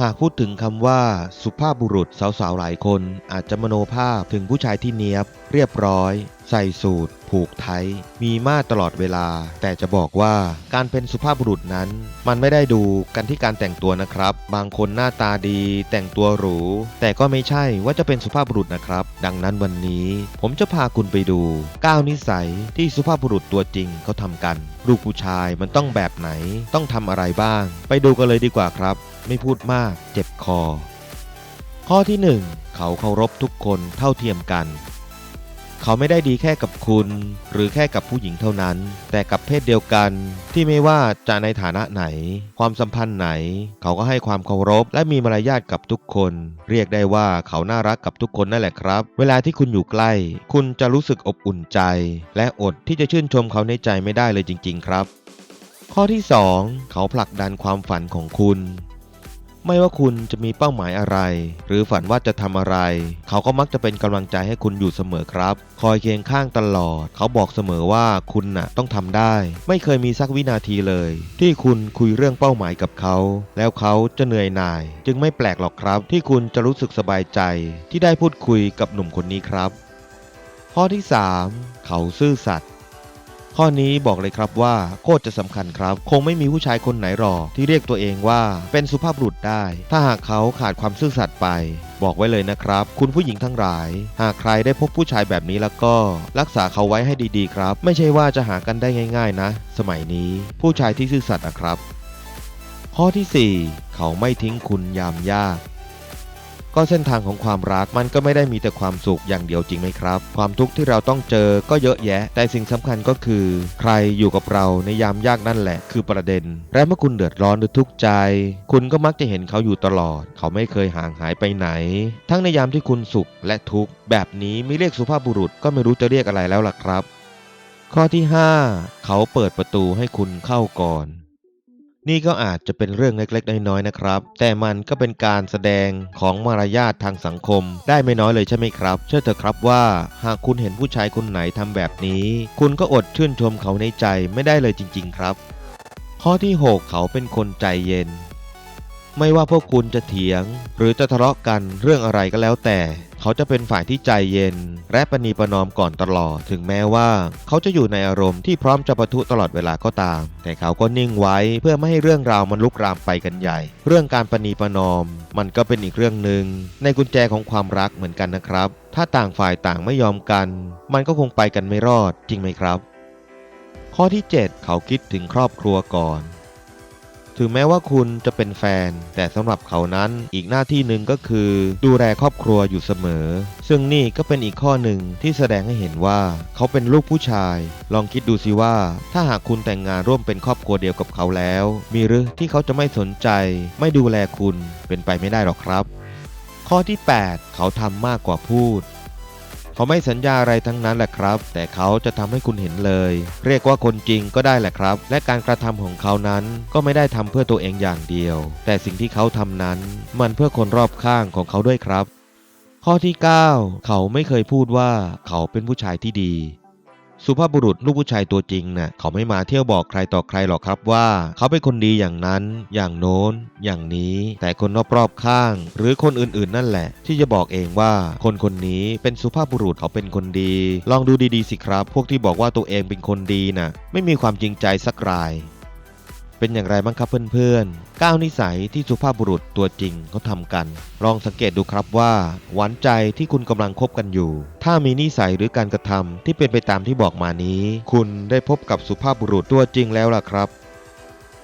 หากพูดถึงคำว่าสุภาพบุรุษสาวๆหลายคน อาจจะมโนภาพถึงผู้ชายที่เนียบ เรียบร้อย ใส่สูทผูกไทยมีมาตลอดเวลา แต่จะบอกว่าการเป็นสุภาพบุรุษนั้น มันไม่ได้ดูกันที่การแต่งตัวนะครับ บางคนหน้าตาดี แต่งตัวหรู แต่ก็ไม่ใช่ว่าจะเป็นสุภาพบุรุษนะครับ ดังนั้นวันนี้ ผมจะพาคุณไปดู 9 นิสัยที่สุภาพบุรุษตัวจริงเขาทำกัน ลูกผู้ชายมันต้องแบบไหนต้องทำอะไรบ้าง ไปดูกันเลยดีกว่าครับ ไม่พูดมากเจ็บคอ ข้อที่ 1 เขาเคารพทุกคนเท่าเทียมกัน เขาไม่ได้ดีแค่กับคุณ หรือแค่กับผู้หญิงเท่านั้น แต่กับเพศเดียวกัน ที่ไม่ว่าจะในฐานะไหน ความสัมพันธ์ไหน เขาก็ให้ความเคารพ และมีมารยาทกับทุกคน เรียกได้ว่าเขาน่ารักกับทุกคนนั่นแหละครับ เวลาที่คุณอยู่ใกล้ คุณจะรู้สึกอบอุ่นใจ และอดที่จะชื่นชมเขาในใจไม่ได้เลยจริง ๆ ครับข้อที่ 2 เขาผลักดันความฝันของคุณ ไม่ว่าคุณจะมีเป้าหมายอะไร หรือฝันว่าจะทำอะไร เขาก็มักจะเป็นกำลังใจให้คุณอยู่เสมอครับ คอยเคียงข้างตลอด เขาบอกเสมอว่าคุณน่ะต้องทำได้ ไม่เคยมีสักวินาทีเลย ที่คุณคุยเรื่องเป้าหมายกับเขา แล้วเขาจะเหนื่อยหน่าย จึงไม่แปลกหรอกครับ ที่คุณจะรู้สึกสบายใจ ที่ได้พูดคุยกับหนุ่มคนนี้ครับ ข้อที่ 3 เขาซื่อสัตย์ ข้อนี้บอกเลยครับว่าโคตรจะสำคัญครับ คงไม่มีผู้ชายคนไหนหรอกที่เรียกตัวเองว่าเป็นสุภาพบุรุษได้ ถ้าหากเขาขาดความซื่อสัตย์ไป บอกไว้เลยนะครับ คุณผู้หญิงทั้งหลาย หากใครได้พบผู้ชายแบบนี้แล้วก็ รักษาเขาไว้ให้ดีๆ ครับ ไม่ใช่ว่าจะหากันได้ง่าย ๆ นะ สมัยนี้ผู้ชายที่ซื่อสัตย์นะครับ ข้อทีสี่4 เขาไม่ทิ้งคุณยามยาก ก็เส้นทางของความรักมันก็ไม่ได้มีแต่ความสุขอย่างเดียวจริงไหมครับ ความทุกข์ที่เราต้องเจอก็เยอะแยะ แต่สิ่งสำคัญก็คือ ใครอยู่กับเราในยามยากนั่นแหละ คือประเด็น และเมื่อคุณเดือดร้อนหรือทุกข์ใจ คุณก็มักจะเห็นเขาอยู่ตลอด เขาไม่เคยห่างหายไปไหน ทั้งในยามที่คุณสุขและทุกข์แบบนี้ไม่เรียกสุภาพบุรุษก็ไม่รู้จะเรียกอะไรแล้วล่ะครับ ข้อที่ 5 เขาเปิดประตูให้คุณเข้าก่อน นี่ก็อาจจะเป็นเรื่องเล็กๆ น้อยๆนะครับ แต่มันก็เป็นการแสดงของมารยาททางสังคม ได้ไม่น้อยเลยใช่ไหมครับ เชื่อเถอะครับว่าหากคุณเห็นผู้ชายคนไหนทำแบบนี้ คุณก็อดชื่นชมเขาในใจไม่ได้เลยจริง ๆ ครับ ข้อที่ 6 เขาเป็นคนใจเย็น ไม่ว่าพวกคุณจะเถียง หรือจะทะเลาะกันเรื่องอะไรก็แล้วแต่ เขาจะเป็นฝ่ายที่ใจเย็น และประนีประนอมก่อนตลอด ถึงแม้ว่า เขาจะอยู่ในอารมณ์ที่พร้อมจะปะทุตลอดเวลาก็ตาม แต่เขาก็นิ่งไว้เพื่อไม่ให้เรื่องราวมันลุกรามไปกันใหญ่ เรื่องการประนีประนอม มันก็เป็นอีกเรื่องหนึ่งในกุญแจของความรักเหมือนกันนะครับ ถ้าต่างฝ่ายต่างไม่ยอมกัน มันก็คงไปกันไม่รอดจริงไหมครับ ข้อที่ 7 เขาคิดถึงครอบครัวก่อน ถึงแม้ว่าคุณจะเป็นแฟน แต่สำหรับเขานั้นอีกหน้าที่หนึ่งก็คือ ดูแลครอบครัวอยู่เสมอ ซึ่งนี่ก็เป็นอีกข้อหนึ่งที่แสดงให้เห็นว่า เขาเป็นลูกผู้ชาย ลองคิดดูสิว่า ถ้าหากคุณแต่งงานร่วมเป็นครอบครัวเดียวกับเขาแล้ว มีหรือที่เขาจะไม่สนใจ ไม่ดูแลคุณเป็นไปไม่ได้หรอกครับ ข้อที่ 8 เขาทำมากกว่าพูด เขาไม่สัญญาอะไรทั้งนั้นแหละครับ แต่เขาจะทำให้คุณเห็นเลย เรียกว่าคนจริงก็ได้แหละครับ และการกระทำของเขานั้นก็ไม่ได้ทำเพื่อตัวเองอย่างเดียว แต่สิ่งที่เขาทำนั้น มันเพื่อคนรอบข้างของเขาด้วยครับ ข้อที่ 9 เขาไม่เคยพูดว่าเขาเป็นผู้ชายที่ดี สุภาพบุรุษลูกผู้ชายตัวจริงน่ะเขาไม่มาเที่ยวบอกใครต่อใครหรอกครับว่า เขาเป็นคนดีอย่างนั้น อย่างโน้น อย่างนี้ แต่คนรอบๆข้าง หรือคนอื่นๆ นั่นแหละ ที่จะบอกเองว่า คนคนนี้เป็นสุภาพบุรุษเขาเป็นคนดี ลองดูดีๆสิครับ พวกที่บอกว่าตัวเองเป็นคนดีน่ะ ไม่มีความจริงใจสักราย เป็นอย่างไรบ้างครับเพื่อนๆก้าวนิสัยที่สุภาพบุรุษตัวจริงเขาทำกัน ลองสังเกตดูครับว่า หวานใจที่คุณกำลังคบกันอยู่ ถ้ามีนิสัยหรือการกระทำที่เป็นไปตามที่บอกมานี้ คุณได้พบกับสุภาพบุรุษตัวจริงแล้วล่ะครับ